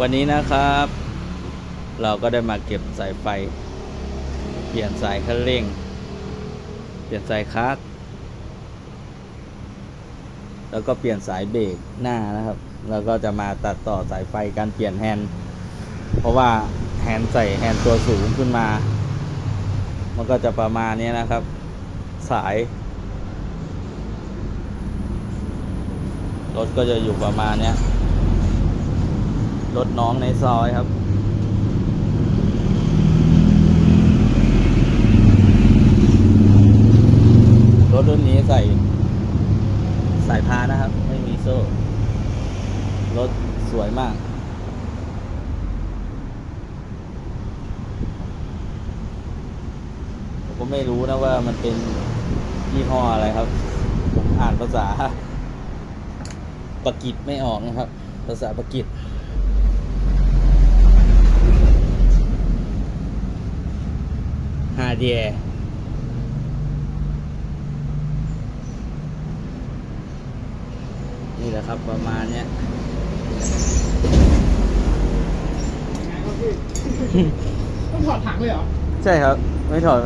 วันนี้นะครับ เราก็ได้มาเก็บสายไฟ เปลี่ยนสายคันเร่ง เปลี่ยนสายคาร์ดแล้วก็เปลี่ยนสายเบรกหน้านะครับ แล้วก็จะมาตัดต่อสายไฟการเปลี่ยนแฮนด์เพราะว่าแฮนด์ใส่แฮนด์ตัวสูงขึ้นมา มันก็จะประมาณนี้นะครับ สายรถก็จะอยู่ประมาณเนี้ย รถน้องในซอยครับ รถรุ่นนี้ใส่สายพานะครับ ไม่มีโซ่ รถสวยมากผมก็ไม่รู้นะว่ามันเป็นยี่ห้ออะไรครับ ผมอ่านภาษาปากีสไม่ออกนะครับ ภาษาปากีส ฮาเดียนี่แหละครับประมาณเนี้ยยังไงก็พี่ต้องถอดถังเลยเหรอ ใช่ครับ ไม่ถอด